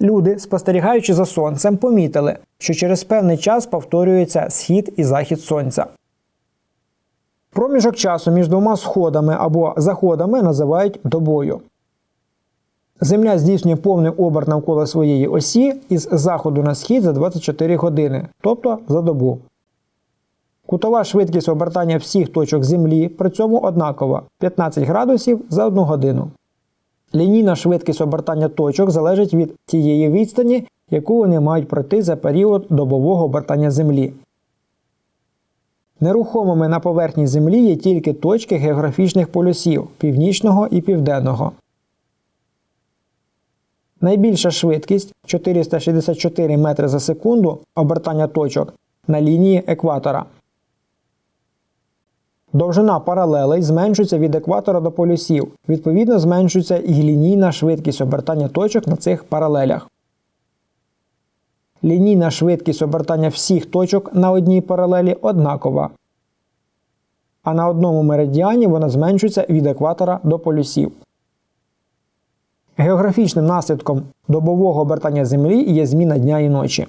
Люди, спостерігаючи за сонцем, помітили, що через певний час повторюється схід і захід сонця. Проміжок часу між двома сходами або заходами називають добою. Земля здійснює повний оберт навколо своєї осі із заходу на схід за 24 години, тобто за добу. Кутова швидкість обертання всіх точок Землі при цьому однакова 15 градусів за 1 годину. Лінійна швидкість обертання точок залежить від тієї відстані, яку вони мають пройти за період добового обертання Землі. Нерухомими на поверхні Землі є тільки точки географічних полюсів північного і південного. Найбільша швидкість 464 метри за секунду обертання точок на лінії екватора. Довжина паралелей зменшується від екватора до полюсів. Відповідно, зменшується і лінійна швидкість обертання точок на цих паралелях. Лінійна швидкість обертання всіх точок на одній паралелі однакова. А на одному меридіані вона зменшується від екватора до полюсів. Географічним наслідком добового обертання Землі є зміна дня і ночі.